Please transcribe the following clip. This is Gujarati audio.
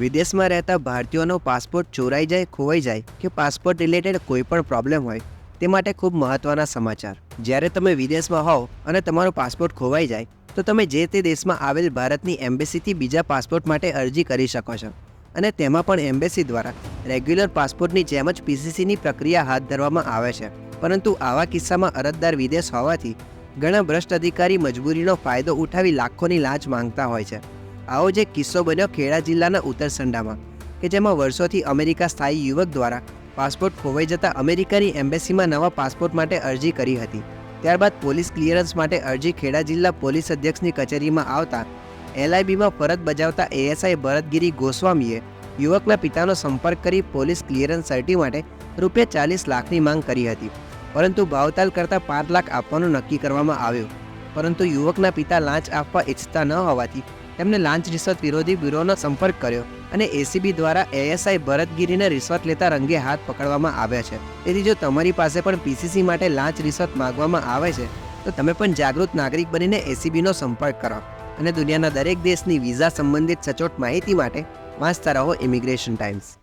વિદેશમાં રહેતા ભારતીયોનો પાસપોર્ટ ચોરાઈ જાય, ખોવાઈ જાય કે પાસપોર્ટ રિલેટેડ કોઈ પણ પ્રોબ્લેમ હોય, તે માટે ખૂબ મહત્ત્વના સમાચાર. જ્યારે તમે વિદેશમાં હોવ અને તમારો પાસપોર્ટ ખોવાઈ જાય, તો તમે જે તે દેશમાં આવેલ ભારતની એમ્બેસીથી બીજા પાસપોર્ટ માટે અરજી કરી શકો છો. અને તેમાં પણ એમ્બેસી દ્વારા રેગ્યુલર પાસપોર્ટની જેમ જ પીસીસીની પ્રક્રિયા હાથ ધરવામાં આવે છે. પરંતુ આવા કિસ્સામાં અરજદાર વિદેશ હોવાથી ઘણા ભ્રષ્ટ અધિકારી મજબૂરીનો ફાયદો ઉઠાવી લાખોની લાંચ માંગતા હોય છે. આવો જે કિસ્સો બન્યો ખેડા જિલ્લાના ઉત્તરસંડામાં કે જેમાં વર્ષોથી અમેરિકા સ્થાયી યુવક દ્વારા પાસપોર્ટ ખોવાઈ જતા અમેરિકાની એમ્બેસીમાં નવા પાસપોર્ટ માટે અરજી કરી હતી. ત્યારબાદ પોલીસ ક્લિયરન્સ માટે અરજી ખેડા જિલ્લા પોલીસ અધ્યક્ષની કચેરીમાં આવતા એલઆઈબીમાં ફરજ બજાવતા એએસઆઈ ભરતગીરી ગોસ્વામીએ યુવકના પિતાનો સંપર્ક કરી પોલીસ ક્લિયરન્સ સર્ટી માટે રૂપિયા ચાલીસ લાખની માંગ કરી હતી. પરંતુ ભાવતાલ કરતાં પાંચ લાખ આપવાનું નક્કી કરવામાં આવ્યું. પરંતુ યુવકના પિતા લાંચ આપવા ઈચ્છતા ન હોવાથી તેમણે લાંચ રિશ્વત વિરોધી બ્યુરોનો સંપર્ક કર્યો અને એસીબી દ્વારા એએસઆઈ ભરતગીરીને રિશ્વત લેતા રંગે હાથ પકડવામાં આવ્યા છે. તેથી જો તમારી પાસે પણ પીસીસી માટે લાંચ રિશ્વત માંગવામાં આવે છે, તો તમે પણ જાગૃત નાગરિક બનીને એસીબીનો સંપર્ક કરો અને દુનિયાના દરેક દેશની વિઝા સંબંધિત સચોટ માહિતી માટે વાંચતા રહો ઇમિગ્રેશન ટાઈમ્સ